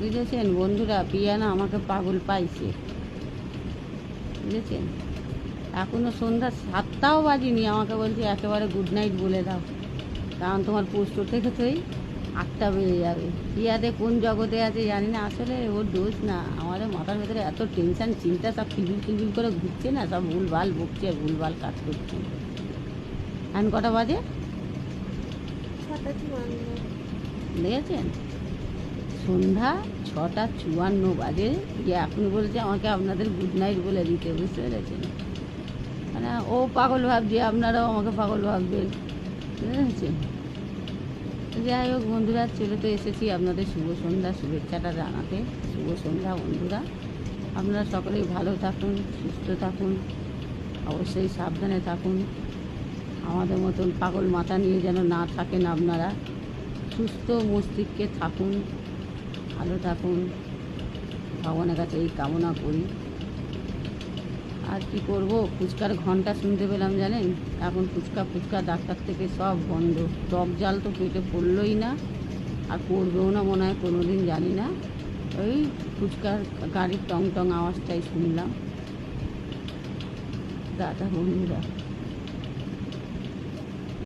বুঝেছেন? বন্ধুরা পিয়ানা আমাকে পাগল পাইছে। বুঝেছেন? এখনও সন্ধ্যা সাতটাও বাজিনি আমাকে বলছে একেবারে গুড নাইট বলে দাও। কারণ তোমার পোস্ট থেকে তোই আটটা বেজে যাবে। পিয়াতে কোন জগতে আছে জানি না আসলে ওর দোষ না। আমাদের মাথার ভেতরে এত টেনশন চিন্তা সব খিলবিল খিলবিল করে ঘুরছে না সব ভুলভাল বকছে আর ভুলভাল কাজ করছে। এখন কটা বাজে? দেখেছেন? সন্ধ্যা ছটা চুয়ান্ন বাজে। যে এখন বলছে আমাকে আপনাদের গুড নাইট বলে দিতে, বুঝতে পেরেছেন? মানে ও পাগল ভাবছে, আপনারাও আমাকে পাগল ভাববেন। বুঝেছেন যাই হোক বন্ধুরা, চলে তো এসেছি আপনাদের শুভ সন্ধ্যা, শুভেচ্ছাটা জানাতে। শুভ সন্ধ্যা বন্ধুরা, আপনারা সকলেই ভালো থাকুন, সুস্থ থাকুন, অবশ্যই সাবধানে থাকুন। আমাদের মতন পাগল মাথা নিয়ে যেন না থাকেন আপনারা, সুস্থ মস্তিষ্কে থাকুন। ভালো থাকুন। ভগবানের কাছে এই কামনা করি। আর কি করব? ফুচকার ঘণ্টা শুনতে পেলাম, জানেন? এখন ফুচকা ফুচকা, ডাক্তার থেকে সব বন্ধ। টক জাল তো পেটে পড়লই না, আর করবেও না মনে হয় কোনো দিন জানি না। ওই ফুচকার গাড়ির টং টং আওয়াজটাই শুনলাম। দাদা, বন্ধুরা।